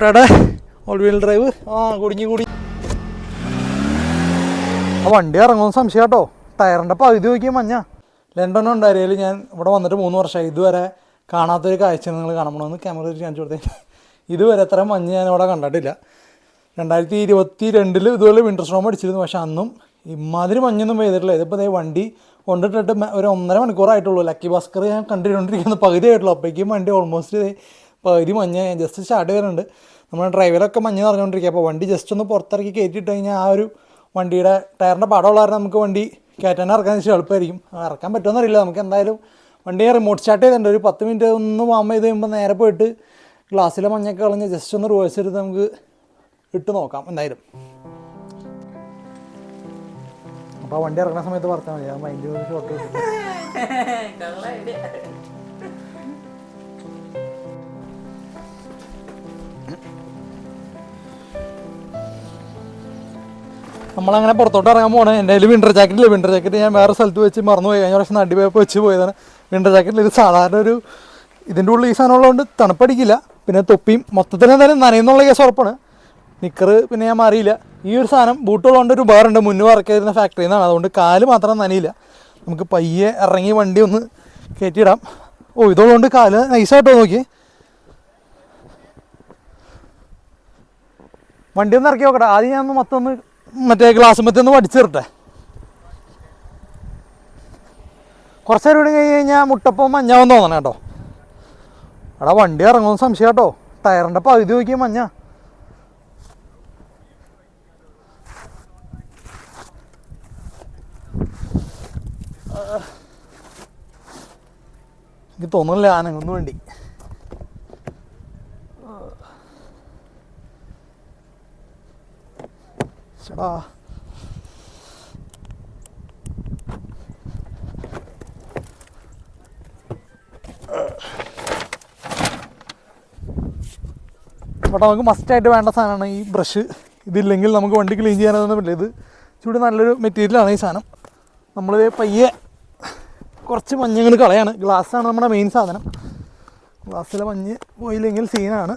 ടോട്ടയുടെ all wheel drive ആ കുടുങ്ങി കുടി ആ വണ്ടി ഇറങ്ങുന്ന സംശയം കേട്ടോ ടയറിന്റെ പകുതി നോക്കിയ മഞ്ഞ. ലണ്ടൻ ഉണ്ടായിരുന്നു ഞാൻ ഇവിടെ വന്നിട്ട് മൂന്ന് വർഷമായി. ഇതുവരെ കാണാത്തൊരു കാഴ്ച നിങ്ങൾ കാണണമെന്ന് ക്യാമറ വെച്ച് കാണിച്ചു കൊടുത്തേ. ഇതുവരെ അത്ര മഞ്ഞ് ഞാൻ ഇവിടെ കണ്ടിട്ടില്ല. രണ്ടായിരത്തി ഇരുപത്തി രണ്ടിൽ ഇതുപോലെ വിന്റർ സ്റ്റോം അടിച്ചിരുന്നു. പക്ഷേ അന്നും ഇമാതിരി മഞ്ഞൊന്നും പെയ്തിട്ടില്ല. ഇതിപ്പോൾ ദേ വണ്ടി കൊണ്ടിട്ടിട്ട് ഒരു ഒന്നര മണിക്കൂറായിട്ടുള്ളൂ. ലക്കി ഭാസ്കർ ഞാൻ കണ്ടുകൊണ്ടിരിക്കുന്ന പകുതി ആയിട്ടുള്ളൂ അപ്പോഴേക്കും വണ്ടി ഓൾമോസ്റ്റ് പകുതി മഞ്ഞ് ജസ്റ്റ് സ്റ്റാർട്ട് ചെയ്യുന്നുണ്ട് നമ്മുടെ ഡ്രൈവറൊക്കെ മഞ്ഞ് നിറഞ്ഞുകൊണ്ടിരിക്കുക അപ്പോൾ വണ്ടി ജസ്റ്റ് ഒന്ന് പുറത്തിറക്കി കയറ്റിയിട്ട് കഴിഞ്ഞാൽ ആ ഒരു വണ്ടിയുടെ ടയറിന്റെ പടമുള്ള കാരണം നമുക്ക് വണ്ടി കയറ്റാൻ ഇറക്കാൻ വെച്ചാൽ എളുപ്പമായിരിക്കും. ഇറക്കാൻ പറ്റുമെന്ന് അറിയില്ല. നമുക്ക് എന്തായാലും വണ്ടി റിമോട്ട് സ്റ്റാർട്ട് ചെയ്തിട്ടുണ്ട്. ഒരു പത്ത് മിനിറ്റ് ഒന്ന് വാം ചെയ്ത് കഴിയുമ്പോൾ നേരെ പോയിട്ട് ഗ്ലാസ്സിലെ മഞ്ഞൊക്കെ കളഞ്ഞ് ജസ്റ്റ് ഒന്ന് റിവേഴ്സ് എടുത്ത് നമുക്ക് ഇട്ട് നോക്കാം എന്തായാലും. അപ്പോൾ വണ്ടി ഇറങ്ങുന്ന സമയത്ത് പറഞ്ഞാൽ മതി. ഞാൻ മൈൻഡ് ഷോട്ട് നമ്മളങ്ങനെ പുറത്തോട്ട് ഇറങ്ങാൻ പോകണം എന്റെ കയ്യിൽ വിന്റർ ജാക്കറ്റ് ഇല്ല. വിന്റർ ജാക്കറ്റ് ഞാൻ വേറെ സ്ഥലത്ത് വെച്ച് മറന്നു പോയി കഴിഞ്ഞ പ്രാവശ്യം നടി വെച്ച് പോയതാണ്. വിന്റർ ജാക്കറ്റിൽ ഒരു സാധാരണ ഒരു ഇതിന്റെ ഉള്ളിൽ ഈ സാധനം ഉള്ളതുകൊണ്ട് തണുപ്പടിക്കില്ല. പിന്നെ തൊപ്പിയും മൊത്തത്തിൽ എന്തായാലും നനയുന്നുള്ള കേസ് ഉറപ്പാണ്. നിക്കർ പിന്നെ ഞാൻ മാറിയില്ല. ഈ ഒരു സാധനം ബൂട്ടുള്ളതുകൊണ്ട് ഒരു ഉപകാരമുണ്ട്. മുന്നേ വർക്ക് ചെയ്തിരുന്ന ഫാക്ടറിയിൽ നിന്നാണ് അതുകൊണ്ട് കാൽ മാത്രം നനയില്ല. നമുക്ക് പയ്യെ ഇറങ്ങി വണ്ടി ഒന്ന് കയറ്റിയിടാം ഓ ഇതുള്ളതുകൊണ്ട് കാൽ നൈസായിട്ടോ നോക്കി. വണ്ടി ഒന്ന് ഇറക്കി നോക്കട്ടെ. ആദ്യം ഞാൻ ഒന്ന് മൊത്തം ഒന്ന് മറ്റേ ഗ്ലാസ് മറ്റേ ഒന്ന് വടിച്ചിരട്ടെ കുറച്ച് നേരം കഴിഞ്ഞ് കഴിഞ്ഞാൽ മുട്ടപ്പം മഞ്ഞാവെന്ന് തോന്നണം കേട്ടോ. എടാ വണ്ടി ഇറങ്ങുമെന്ന് സംശയം കേട്ടോ. ടയറിന്റെ പകുതി നോക്കിയ മഞ്ഞ. എനിക്ക് തോന്നുന്നില്ല ആനങ്ങൊന്നും വേണ്ടി. ചേടാ ഇവിടെ നമുക്ക് മസ്റ്റായിട്ട് വേണ്ട സാധനമാണ് ഈ ബ്രഷ് ഇതില്ലെങ്കിൽ നമുക്ക് വണ്ടി ക്ലീൻ ചെയ്യാനൊന്നും പറ്റില്ല. ഇത് ചൂട് നല്ലൊരു മെറ്റീരിയലാണ് ഈ സാധനം. നമ്മൾ പയ്യെ കുറച്ച് മഞ്ഞങ്ങൾ കളയാണ്. ഗ്ലാസ്സാണ് നമ്മുടെ മെയിൻ സാധനം. ഗ്ലാസ്സിലെ മഞ്ഞ് പോയില്ലെങ്കിൽ സീനാണ്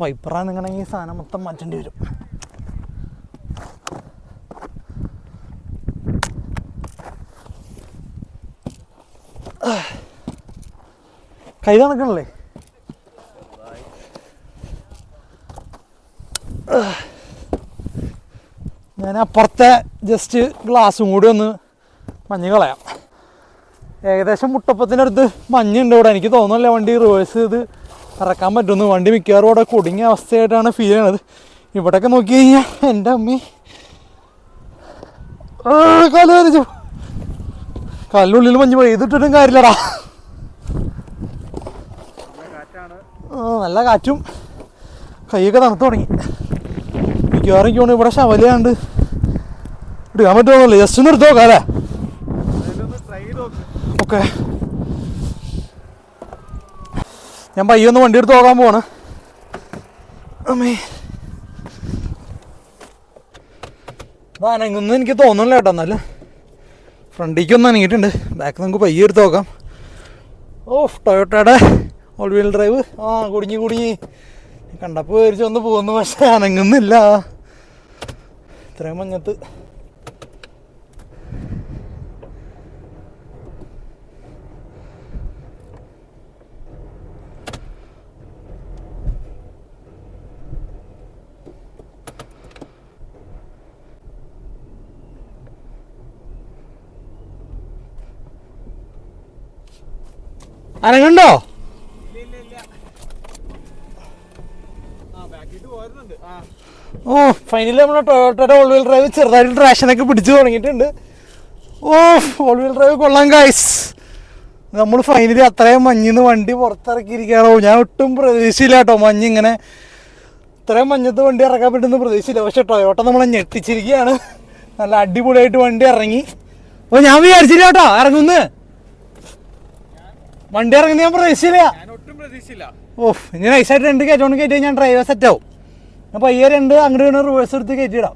വൈപ്പറാണ് നിങ്ങണെങ്കിൽ ഈ സാധനം മൊത്തം മാറ്റേണ്ടി വരും. കൈ നടക്കണല്ലേ ഞാൻ അപ്പുറത്തെ ജസ്റ്റ് ഗ്ലാസ്സും കൂടി ഒന്ന് മഞ്ഞ് കളയാം. ഏകദേശം മുട്ടപ്പത്തിനടുത്ത് മഞ്ഞുണ്ട് ഇവിടെ. എനിക്ക് തോന്നുന്നില്ല വണ്ടി റിവേഴ്സ് ചെയ്ത് ഇറക്കാൻ പറ്റുന്നു വണ്ടി മിക്കവാറും അവിടെ കുടുങ്ങിയ അവസ്ഥയായിട്ടാണ് ഫീൽ ചെയ്യണത്. ഇവിടെയൊക്കെ നോക്കി കഴിഞ്ഞാൽ എന്റെ അമ്മി. കാൽ വരച്ചു കാലിനുള്ളിൽ മഞ്ഞ് പെയ്തിട്ടിട്ടും കാര്യമില്ലടാ. ആ, നല്ല കാറ്റും കൈയൊക്കെ തണുത്ത് തുടങ്ങി. മിക്കവാറും എനിക്ക് ഇവിടെ ശവലയാണ്ട് എടുക്കാൻ പറ്റുമെന്നല്ലേ ജസ്റ്റ് ഒന്ന് എടുത്തു നോക്കാം. അല്ലേ ഓക്കെ ഞാൻ പയ്യെ ഒന്ന് വണ്ടി എടുത്ത് പോകാൻ പോവാണ്. അമ്മേ. അനങ്ങുന്നു എനിക്ക് തോന്നുന്നില്ല കേട്ടോ എന്നാലും. ഫ്രണ്ടിലേക്ക് ഒന്ന് അനങ്ങിയിട്ടുണ്ട്. ബാക്ക് നമുക്ക് പയ്യെ എടുത്ത് നോക്കാം. ഓ ടൊയോട്ടയുടെ ഓൾ വീൽ ഡ്രൈവ് ആ കുടുങ്ങി കുടുങ്ങി. കണ്ടപ്പോൾ വിചാരിച്ചു ഒന്ന് പോകുന്നു പക്ഷേ അനങ്ങുന്നില്ല. ഇത്രയും മഞ്ഞത്ത്. അനങ്ങുണ്ടോ ഓ ഫൈനലി നമ്മുടെ ടൊയോട്ടയുടെ ഓൾ വീൽ ഡ്രൈവ് ചെറുതായിട്ട് ട്രാഷനൊക്കെ പിടിച്ചു തുടങ്ങിയിട്ടുണ്ട്. ഓ ഓൾ വീൽ ഡ്രൈവ് കൊള്ളാം ഗൈസ് നമ്മൾ ഫൈനലി അത്രയും മഞ്ഞിന്ന് വണ്ടി പുറത്തിറക്കിയിരിക്കുകയാണോ? ഞാൻ ഒട്ടും പ്രതീക്ഷയില്ല കേട്ടോ മഞ്ഞ് ഇങ്ങനെ ഇത്രയും മഞ്ഞത്ത് വണ്ടി ഇറക്കാൻ പറ്റുന്ന പ്രതീക്ഷയില്ല. പക്ഷെ ടൊയോട്ട നമ്മളെ ഞെട്ടിച്ചിരിക്കുകയാണ്. നല്ല അടിപൊളിയായിട്ട് വണ്ടി ഇറങ്ങി. അപ്പോൾ ഞാൻ വിചാരിച്ചില്ല കേട്ടോ ഇറങ്ങുന്ന് വണ്ടി ഇറങ്ങുന്ന ഞാൻ പ്രതീക്ഷയില്ല ഞാൻ ഒട്ടും പ്രതീക്ഷയില്ല ഓ ഇനി നൈസായിട്ട് രണ്ട് കയറ്റോണ്ട് കയറ്റി ഞാൻ ഡ്രൈവർ സെറ്റ് ആവും. അപ്പൊ ഈ രണ്ട് അങ്ങോട്ട് റിവേഴ്സ് എടുത്ത് കയറ്റിയിടാം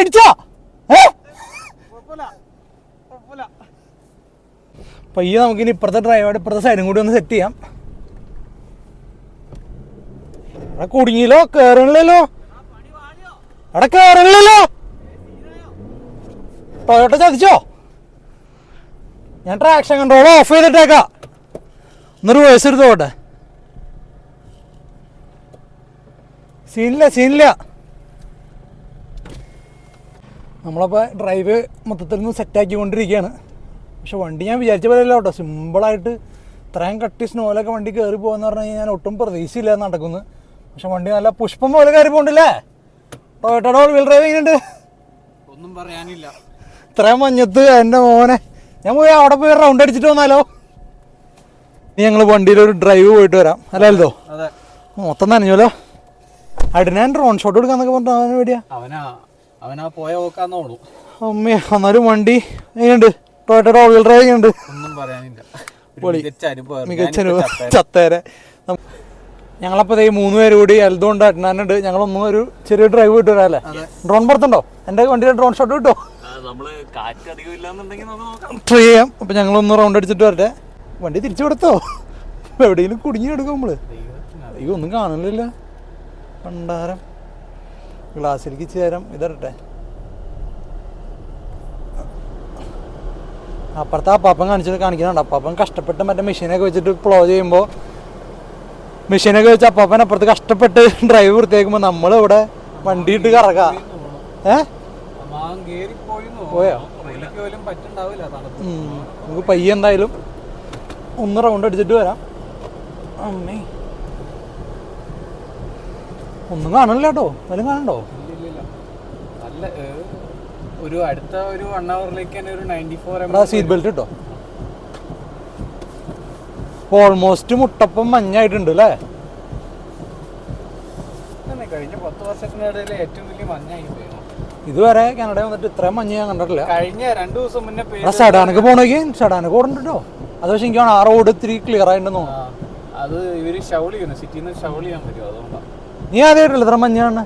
ഇടിച്ചോ ഏ? പയ്യെ നമുക്കിനി ഇപ്പുറത്തെ ഡ്രൈവറുടെ ഇപ്പുറത്തെ സൈഡും കൂടി ഒന്ന് സെറ്റ് ചെയ്യാം. അവിടെ കുടുങ്ങിയില്ലോ കേറണില്ലല്ലോ. അവിടെ കേറണില്ലല്ലോ. ടൊയോട്ട ചതിച്ചോ? ഞാൻ ട്രാക്ഷൻ കൺട്രോൾ ഓഫ് ചെയ്തിട്ടേക്കാം. ഒന്നൊരു വയസ്സ് എടുത്ത് പോട്ടെ സീനില്ല സീനില്ല. നമ്മളപ്പോൾ ഡ്രൈവ് മൊത്തത്തിൽ നിന്ന് സെറ്റാക്കിക്കൊണ്ടിരിക്കുകയാണ് പക്ഷെ വണ്ടി ഞാൻ വിചാരിച്ച പോലെ അല്ല കേട്ടോ സിമ്പിളായിട്ട് ഇത്രയും കട്ടി സ്നോയിലൊക്കെ വണ്ടി കയറി പോകുമെന്ന് പറഞ്ഞു കഴിഞ്ഞാൽ ഞാൻ ഒട്ടും പ്രതീക്ഷയില്ല നടക്കുന്നു. പക്ഷെ വണ്ടി നല്ല പുഷ്പം പോലെ കയറി പോകണ്ടല്ലേ ടൊയോട്ടയുടെ ഓൾ വീൽ ഡ്രൈവ് ചെയ്യുന്നുണ്ട് ഒന്നും പറയാനില്ല. ഇത്രയും മഞ്ഞത്ത് എന്റെ മോനെ. ഞാൻ പോയി അവിടെ പോയി റൗണ്ട് അടിച്ചിട്ട് വന്നാലോ? ഇനി ഞങ്ങൾ വണ്ടിയിൽ ഒരു ഡ്രൈവ് പോയിട്ട് വരാം. അല്ലല്ലോ മൊത്തം നനഞ്ഞല്ലോ അടിനാൻ റോൺ ഡ്രോൺ ഷോട്ട് എടുക്കാന്നൊക്കെ പറഞ്ഞു അവന് വേണ്ടിയാ. അവനാ അവനാ പോയ തോന്നുന്നു. അമ്മേ എന്നാലും വണ്ടി. എങ്ങനെയുണ്ട്? ടൊയോട്ടയുടെ ഓൾ ഡ്രൈവിംഗ് ഉണ്ട്. ഒന്നും പറയാനില്ല. മികച്ച ചത്തേരെ. ഞങ്ങളപ്പോൾ ദേ മൂന്ന് പേര് കൂടി എൽദോണ്ട് അഡ്നാനുണ്ട്. ഞങ്ങളൊന്നും ഒരു ചെറിയ ഡ്രൈവ് കിട്ടു വരാല്ലേ? ഡ്രോൺ പുറത്തുണ്ടോ? എന്റെ വണ്ടിയിൽ ഡ്രോൺ ഷോട്ട് കിട്ടോ? ട്രൈ ചെയ്യാം. അപ്പം ഞങ്ങളൊന്ന് റൗണ്ട് അടിച്ചിട്ട് വരട്ടെ. വണ്ടി തിരിച്ചു കൊടുത്തോ? എവിടെയെങ്കിലും കുടുങ്ങി എടുക്കും നമ്മൾ. അയ്യോ ഒന്നും കാണുന്നില്ല. പണ്ടാരം ഗ്ലാസ്സിലേക്ക് ചേരാം. ഇതരട്ടെ. അപ്പുറത്തെ അപ്പാപ്പൻ കാണിച്ചിട്ട് കാണിക്കുന്നുണ്ട്. അപ്പാപ്പൻ കഷ്ടപ്പെട്ട് മറ്റേ മെഷീനൊക്കെ വെച്ചിട്ട് പ്ലോ ചെയ്യുമ്പോൾ മെഷീനൊക്കെ വെച്ച് അപ്പാപ്പൻ അപ്പുറത്ത് കഷ്ടപ്പെട്ട് ഡ്രൈവ് വൃത്തിയാക്കുമ്പോൾ നമ്മളിവിടെ വണ്ടി ഇട്ട് കറക്കാം ഏ? അമ്മാവൻ കേറി പോയോ? നമുക്ക് പയ്യ എന്തായാലും ഒന്ന് റൗണ്ട് അടിച്ചിട്ട് വരാം. അമ്മേ. ഒന്നും കാണില്ല കേട്ടോ. വല്ലതും കാണണ്ടോ? ഒരു അടുത്ത ഒരു വൺ അവറിലേക്ക് തന്നെ ഒരു നയന്റി ഫോർ സീറ്റ് ബെൽറ്റ് ഇട്ടോ? ഓൾമോസ്റ്റ് മുട്ടപ്പം മഞ്ഞായിട്ടുണ്ട് അല്ലേ? കഴിഞ്ഞ പത്ത് വർഷത്തിനിടയിൽ ഏറ്റവും വലിയ മഞ്ഞായി ഇതുവരെ കാനഡ വന്നിട്ട് ഇത്രയും മഞ്ഞ് ഞാൻ കണ്ടിട്ടില്ല. കഴിഞ്ഞ രണ്ടു ദിവസം മുന്നേ സഡാനക്ക് പോണെങ്കിൽ സഡാനക്ക് ഓടണ്ടോ കേട്ടോ അത് പക്ഷെ എനിക്ക് ആ റോഡ് ഇത്തിരി ക്ലിയർ ആയിട്ടുണ്ടെന്ന് ആ, തോന്നുന്നു അത് ഇവർ ഷൗൾ ചെയ്യുന്നു. സിറ്റിയിൽ ഷൗൾ ചെയ്യാൻ പറ്റും അതുകൊണ്ടാണ് നീ ആദ്യമായിട്ടില്ല ഇത്ര മഞ്ഞാണ്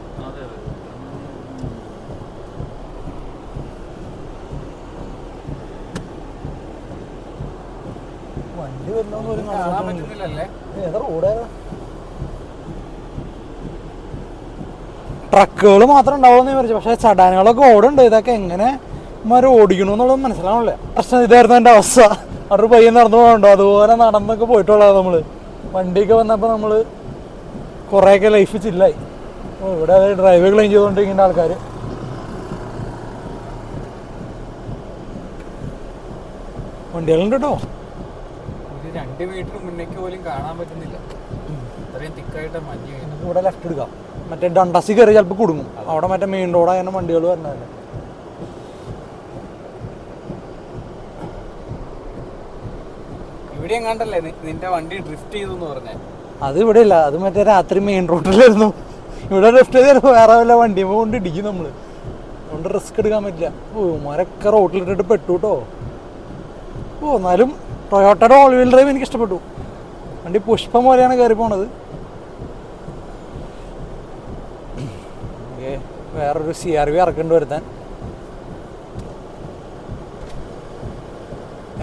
വണ്ടി വരുന്നോന്ന് പോലും കാണാൻ കാണാൻ പറ്റുന്നില്ലല്ലേ ഏതാ റോഡ് ഏതാ ട്രക്കുകൾ മാത്രം ഉണ്ടാവുമെന്ന് വിചാരിച്ചു. പക്ഷേ ചടാനുകളൊക്കെ ഓടുണ്ട്. ഇതൊക്കെ എങ്ങനെ മാര് ഓടിക്കണമെന്നുള്ളത് മനസ്സിലാവണില്ല. പ്രശ്നം ഇതായിരുന്നു എന്റെ അവസ്ഥ. അവിടെ പയ്യൻ നടന്നു പോകണ്ടോ അതുപോലെ നടന്നൊക്കെ നമ്മൾ. നമ്മൾ വണ്ടിയൊക്കെ വന്നപ്പോൾ നമ്മൾ കുറേയൊക്കെ ലൈഫ് ചില്ലായി ഇവിടെ ഡ്രൈവ് ക്ലെയിം ചെയ്തുകൊണ്ടിരിക്കുന്ന ആൾക്കാർ വണ്ടികളുണ്ട് കേട്ടോ. ഒരു വീട്ടിന് മുന്നേക്ക് പോലും കാണാൻ പറ്റുന്നില്ല. അത്രയും തിക്കായിട്ട് മഞ്ഞ്. നമുക്ക് ഇവിടെ ലെഫ്റ്റ് എടുക്കാം. മറ്റേ ഡണ്ടസി കയറി ചിലപ്പോൾ കുടുങ്ങും. അവിടെ മറ്റേ മെയിൻ റോഡായ വണ്ടികൾ വരണതല്ലേ? ഇവിടെ എങ്ങാണ്ടല്ലേ നിന്റെ വണ്ടി ഡ്രിഫ്റ്റ് ചെയ്തു എന്ന് പറഞ്ഞേ? അത് ഇവിടെ ഇല്ല. അത് മറ്റേ രാത്രി മെയിൻ റോഡിലായിരുന്നു ഇവിടെ ഡ്രിഫ്റ്റ് ചെയ്ത് വേറെ വല്ല വണ്ടി കൊണ്ട് ഇടിക്കും നമ്മൾ. അതുകൊണ്ട് റിസ്ക് എടുക്കാൻ പറ്റില്ല. ഓ മരൊക്കെ റോട്ടിലിട്ടിട്ട് പെട്ടു കേട്ടോ ഓ എന്നാലും ടൊയോട്ടയുടെ ഓൾ വീൽ ഡ്രൈവ് എനിക്ക് ഇഷ്ടപ്പെട്ടു വണ്ടി പുഷ്പം പോലെയാണ് കയറി പോണത്. വേറൊരു സി ആർ വി ഇറക്കേണ്ടി വരുത്താൻ.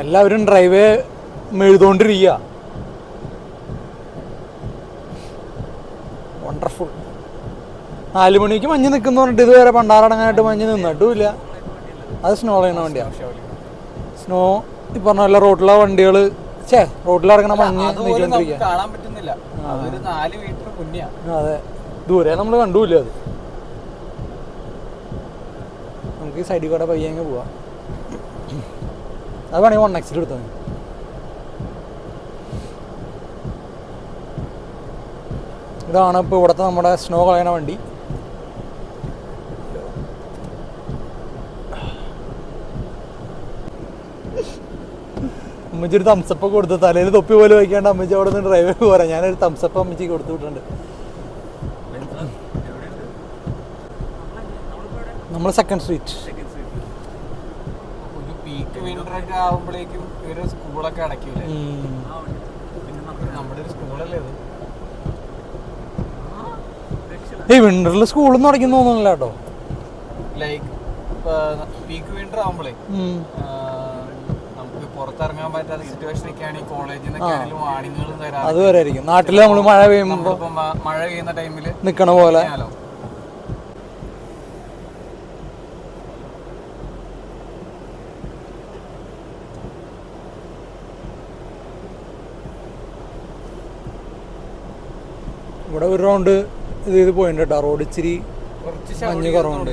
എല്ലാവരും ഡ്രൈവ് മെഴുതുകൊണ്ടിരിക്കുക വണ്ടർഫുൾ നാല് മണിക്ക് മഞ്ഞ് നിൽക്കുന്ന പറഞ്ഞിട്ട് ഇതുവരെ പണ്ടാറടങ്ങാനായിട്ട് മഞ്ഞ് നിന്നിട്ടുമില്ല. അത് സ്നോ ചെയ്യണ വണ്ടിയാണ് സ്നോ ഈ പറഞ്ഞ പോലെ റോഡിലെ വണ്ടികൾ ഛേ റോഡിലിറങ്ങണ മഞ്ഞ് കാണാൻ പറ്റുന്നില്ല. അതൊരു നാല് മീറ്റർ മുന്നെയാ അതെ. ദൂരെ നമ്മൾ കണ്ടുമില്ല അത്. നമുക്ക് ഈ സൈഡിൽ കൂടെ പയ്യെ അങ്ങ് പോവാം. അത് വേണമെങ്കിൽ വൺ എക്സിൽ എടുത്താൽ മതി ഇതാണ് ഇപ്പോൾ ഇവിടുത്തെ നമ്മുടെ സ്നോ കളയണ വണ്ടി. അമ്മച്ചി ഒരു തംസപ്പ് കൊടുത്തു. തലയിൽ തൊപ്പി പോലെ വയ്ക്കാണ്ട് അമ്മച്ചി അവിടെ നിന്ന് ഡ്രൈവ് പോരാ. ഞാനൊരു തംസപ്പ് അമ്മച്ചി കൊടുത്തു വിട്ടുണ്ട് നമ്മൾ സെക്കൻഡ് സ്ട്രീറ്റ് പീക്ക് ആവുമ്പോഴേക്കും സ്കൂളല്ലേ ഇത്? വിന്ററിൽ സ്കൂളൊന്നും അടയ്ക്കുന്നു തോന്നുന്നില്ല കേട്ടോ. ലൈക്ക് പീക്ക് വിന്റർ ആവുമ്പോഴേ പുറത്തിറങ്ങാൻ പറ്റാത്ത സിറ്റുവേഷൻ ഒക്കെയാണ് ഈ കോളേജിൽ നിന്നൊക്കെ ആണെങ്കിലും വാണിങ്ങുകളും തരാം അത് വരെ ആയിരിക്കും നാട്ടിൽ നമ്മൾ മഴ പെയ്യുമ്പോൾ മഴ പെയ്യുന്ന ടൈമിൽ നിൽക്കണ പോലെ. ഇവിടെ ഒരു റൗണ്ട് ഇത് ചെയ്ത് പോയിട്ടുണ്ട് കേട്ടോ റോഡ് ഇച്ചിരി മഞ്ഞ് കുറവുണ്ട്.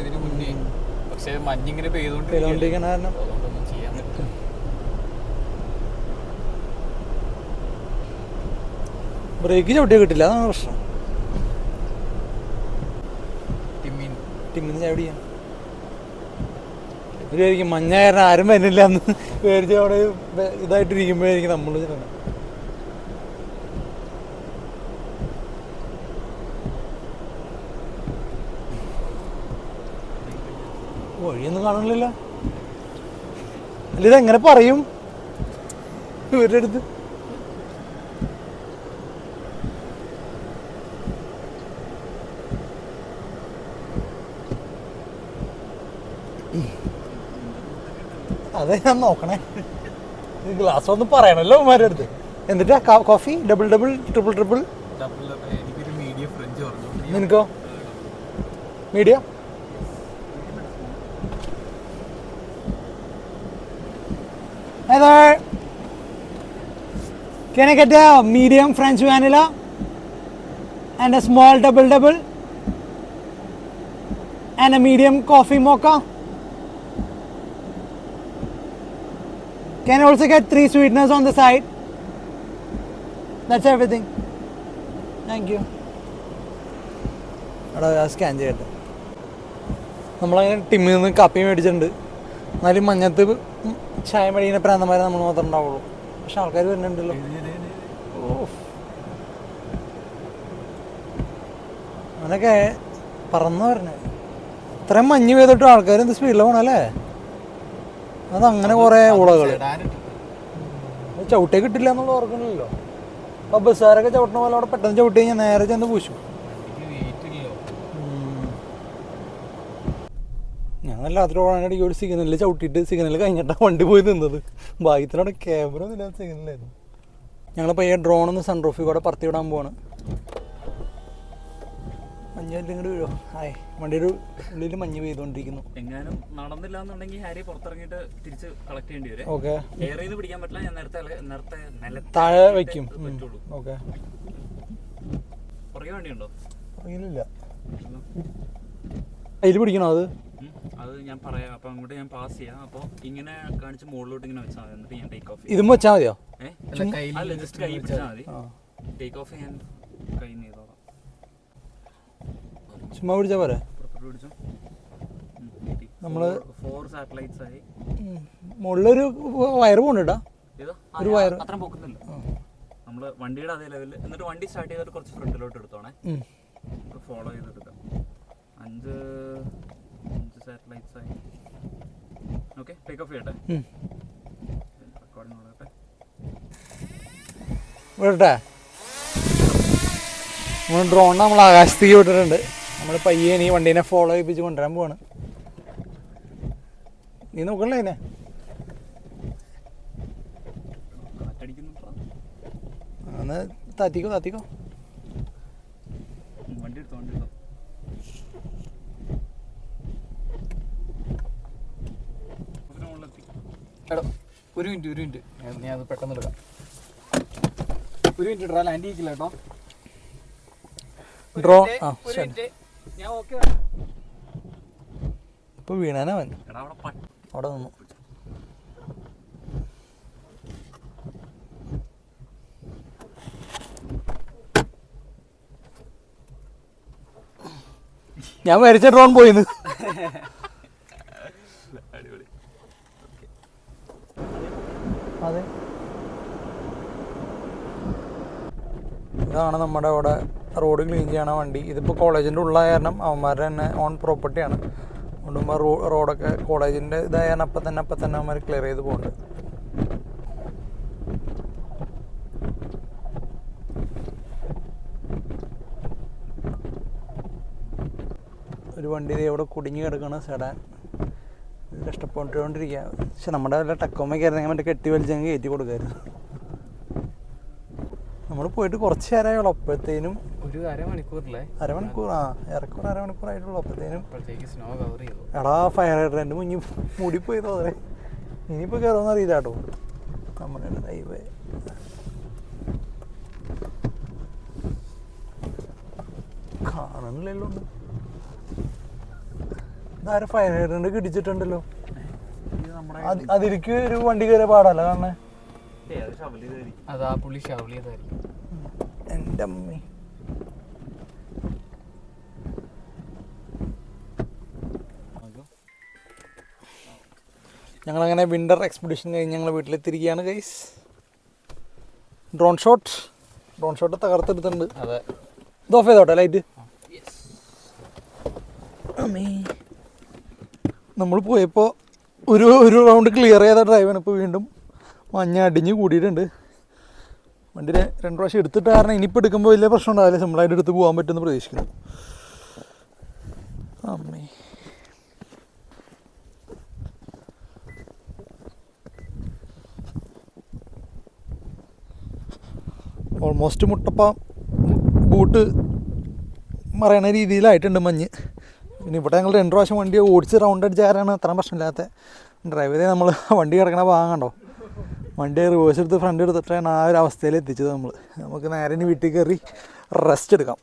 പക്ഷേ മഞ്ഞിങ്ങനെ പെയ്തോണ്ടിരിക്കും ചെയ്തുകൊണ്ടിരിക്കണ കാരണം അതുകൊണ്ടൊന്നും ചെയ്യാൻ പറ്റില്ല ബ്രേക്ക് ചവിട്ടിയാൽ കിട്ടില്ല അതാണ് പ്രശ്നം. ടിമ്മിൻ ടിമ്മിന് ഇവരായിരിക്കും മഞ്ഞ കാരണം ആരും വരുന്നില്ല എന്ന് പേരിച്ച് അവിടെ ഇതായിട്ടിരിക്കുമ്പോഴായിരിക്കും നമ്മൾ ചെല്ലണം വഴിയൊന്നും കാണണില്ല അല്ല ഇതെങ്ങനെ പറയും? ഇവരുടെ അടുത്ത്. അതെ ഞാൻ നോക്കണേ. ഗ്ലാസ് ഒന്ന് പറയണല്ലോ ഉമ്മാരുടെ അടുത്ത്. എന്നിട്ടാ coffee double double triple triple നിനക്കോ media medium French vanilla and media small double Can I get a medium French vanilla and a small double double? And a medium coffee mocha? Can also get three sweeteners on the side? That's everything. Thank you. എടാ scan ചെയ്യട്ടെ നമ്മളങ്ങനെ ടിമ്മിൽ നിന്ന് കാപ്പി മേടിച്ചിട്ടുണ്ട് എന്നാലും മഞ്ഞത്ത് ചായ മേടിക്കുന്ന പ്രാന്തമാരെ നമ്മൾ മാത്രമേ ഉണ്ടാവുള്ളൂ പക്ഷെ ആൾക്കാർ വരുന്നുണ്ടല്ലോ ഓഫ്. അങ്ങനൊക്കെ പറന്ന് വരണേ ഇത്രയും മഞ്ഞ് പെയ്തിട്ട് ആൾക്കാർ എന്ത് സ്പീഡിൽ പോണല്ലേ അതങ്ങനെ കുറേ ഉളകൾ ചവിട്ടേ കിട്ടില്ല എന്നുള്ള ഓർക്കണില്ലല്ലോ അപ്പോൾ ബസ്സുകാരൊക്കെ ചവിട്ടണ പോലെ അവിടെ പെട്ടെന്ന് ചവിട്ടി കഴിഞ്ഞാൽ നേരെ ചെന്ന് പൂശും. ഞാൻ നല്ല അത്ര രാത്രി ഓടാനടിക്ക് ഒരു സിഗ്നലിൽ ചവിട്ടിയിട്ട് സിഗ്നൽ കഴിഞ്ഞിട്ടാണ് വണ്ടി പോയി നിന്നത്. ഭാഗ്യത്തിനവിടെ ക്യാമറ ഒന്നും ഇല്ലാത്ത സിഗ്നലായിരുന്നു. ഞങ്ങളിപ്പോൾ ഈ ഡ്രോൺ ഒന്ന് സൺറൂഫിൽ കൂടെ പറത്തി വിടാൻ പോവാണ്. മഞ്ഞെല്ലാം ഇങ്ങോട്ട് വീഴോ? ഹായ്. വണ്ടിയുടെ ഉള്ളിൽ മഞ്ഞ് പെയ്തുകൊണ്ടിരിക്കുന്നു എങ്ങാനും നടന്നില്ല എന്നുണ്ടെങ്കിൽ ഹാരി പുറത്തിറങ്ങിയിട്ട് തിരിച്ച് കളക്ട് ചെയ്യേണ്ടി വരും. ഓക്കെ. ചെയ്ത് പിടിക്കാൻ പറ്റില്ല. ഞാൻ നേരത്തെ നേരത്തെ നില താഴെ വയ്ക്കും പറ്റുള്ളൂ ഓക്കെ. പുറകെ വണ്ടിയുണ്ടോ? ഇല്ല അതിൽ പിടിക്കണോ അത്? അത് ഞാൻ പറയാം. അപ്പൊ അങ്ങോട്ട് ഞാൻ പാസ് ചെയ്യാം. അപ്പോൾ ഇങ്ങനെ കാണിച്ച് മുകളിലോട്ട് ഇങ്ങനെ വെച്ചാൽ മതി. എന്നിട്ട് ഞാൻ ടേക്ക് ഓഫ് ഇതും വെച്ചാൽ മതിയോ? ഏഹ് ജസ്റ്റ് കൈ പിടിച്ചാൽ മതി. ടേക്ക് ഓഫ് ഞാൻ കൈ ചുമ്മാ പിടിച്ച പോരെ? നമ്മൾ ഫോർ സാറ്റലൈറ്റ്സ് ആയി. മുകളിലൊരു വയറ് പോകണ്ടട്ടാ ഇതോ ഒരു വയറ്. അത്ര പൊക്കുന്നില്ല. നമ്മൾ വണ്ടിയുടെ അതേ ലെവലിൽ എന്നിട്ട് വണ്ടി സ്റ്റാർട്ട് ചെയ്തിട്ട് കുറച്ച് ഫ്രണ്ടിലോട്ട് എടുത്തോണേ. ഫോളോ ചെയ്തെടുക്കാം അഞ്ച് അഞ്ച് സാറ്റലൈറ്റ്സ് ആയി. ഓക്കെ ടേക്ക് ഓഫ് ചെയ്യട്ടെ? റെക്കോർഡിംഗ് നോക്കട്ടെ വിടട്ടെ? ഡ്രോൺ നമ്മൾ ആകാശത്തേക്ക് വിട്ടിട്ടുണ്ട്. നമ്മൾ പയ്യെ നീ വണ്ടീനെ ഫോളോ ചെയ്യിപ്പിച്ച് കൊണ്ടുവരാൻ പോവാണ്. നീ നോക്കണല്ലേ അന്ന് ഒന്ന് താത്തിക്കോ താത്തിക്കോ. വണ്ടി എടുത്തോ വണ്ടി എടുത്തോ. എടാ ഒരു മിനിറ്റ് ഒരു മിനിറ്റ്. ഞാൻ- അത് പെട്ടെന്ന് എടുക്കാം. ഒരു മിനിറ്റ് ഇടാ ലാൻഡ് ചെയ്യിക്കില്ല കേട്ടോ. ഡ്രോ ആ ശരി. ഞാൻ ഓക്കെ വന്നു വീണാനവൻ അവിടെ നിന്നു. ഞാൻ മരിച്ച ഡ്രോൺ പോയിന്ന്. അടിപൊളി. അതെ. ഇതാണ് നമ്മുടെ അവിടെ റോഡ് ക്ലീൻ ചെയ്യണ വണ്ടി. ഇതിപ്പോൾ കോളേജിന്റെ ഉള്ള കാരണം അവന്മാരുടെ തന്നെ ഓൺ പ്രോപ്പർട്ടിയാണ് കൊണ്ടുമ്പോൾ റോ റോഡൊക്കെ കോളേജിന്റെ ഇതായ അപ്പം തന്നെ അപ്പം തന്നെ അവന്മാർ ക്ലിയർ ചെയ്ത് പോകുന്നുണ്ട് ഒരു വണ്ടി ദേ ഇവിടെ കുടുങ്ങി കിടക്കണ സെഡാൻ കഷ്ടപ്പെട്ടുകൊണ്ടിരിക്കുക പക്ഷെ നമ്മുടെ വല്ല ടക്കോമൊക്കെ ആയിരുന്നെങ്കിൽ മറ്റേ കെട്ടി വലിച്ചെങ്കിൽ കയറ്റി കൊടുക്കായിരുന്നു. നമ്മൾ പോയിട്ട് കുറച്ച് നേരമായുള്ളൂ അപ്പോഴത്തേനും ഒരു അരമണിക്കൂറിലെ അരമണിക്കൂർ ആ ഏറെക്കുറെ അരമണിക്കൂർ ആയിട്ടുള്ളൂ അപ്പോഴത്തേനും അപ്പോഴത്തേക്ക് സ്നോ കവർ ചെയ്തു. എടാ ഫയർ ഹൈഡ്രന്റ് മുന്നിൽ മൂടിപ്പോയി തോന്നേ ഇനിയിപ്പോൾ കയറുമെന്ന് അറിയില്ല കേട്ടോ. നമ്മുടെ ഹൈവേ കാണണില്ലല്ലോ. ഇതാരും ഫയർ ഹൈഡ്രന്റ് കിടിച്ചിട്ടുണ്ടല്ലോ. ഇത് നമ്മുടെ അത് അതിലേക്ക് ഒരു വണ്ടി കയറിയ പാടല്ല കാണണേ? അതാ ഷവൽ പുള്ളി ഷവലി ചെയ്തായിരിക്കും. എന്റെ അമ്മേ. ഞങ്ങളങ്ങനെ വിന്റർ എക്സ്പെഡിഷൻ കഴിഞ്ഞ് ഞങ്ങൾ വീട്ടിലെത്തിയിരിക്കുകയാണ് guys drone shot drone shot തകർത്തെടുത്തിട്ടുണ്ട്. അതെ. ഇത് ഓഫ് ചെയ്തോട്ടെ ലൈറ്റ് നമ്മൾ പോയപ്പോൾ ഒരു ഒരു റൗണ്ട് ക്ലിയർ ചെയ്ത ഡ്രൈവാണ് ഇപ്പോൾ വീണ്ടും മഞ്ഞ അടിഞ്ഞ് കൂടിയിട്ടുണ്ട്. വണ്ടി രണ്ട് പ്രാവശ്യം എടുത്തിട്ട് കാരണം ഇനിയിപ്പോൾ എടുക്കുമ്പോൾ വലിയ പ്രശ്നം ഉണ്ടാവില്ല. സിമ്പിളായിട്ട് എടുത്ത് പോകാൻ പറ്റുമെന്ന് പ്രതീക്ഷിക്കുന്നു. അമ്മേ. ഓൾമോസ്റ്റ് മുട്ടപ്പ ബൂട്ട് മറയണ രീതിയിലായിട്ടുണ്ട് മഞ്ഞ്. പിന്നെ ഇവിടെ ഞങ്ങൾ രണ്ട് പ്രാവശ്യം വണ്ടി ഓടിച്ച് റൗണ്ട് അടിച്ചാരാണ് അത്ര പ്രശ്നമില്ലാത്ത ഡ്രൈവറെ നമ്മൾ വണ്ടി കിടക്കണ ഭാഗം വണ്ടി റിവേഴ്സ് എടുത്ത് ഫ്രണ്ട് എടുത്തിട്ടാണ് ആ ഒരു അവസ്ഥയിൽ എത്തിച്ചത് നമ്മൾ നമുക്ക് നേരെ വീട്ടിൽ കയറി റെസ്റ്റ് എടുക്കാം.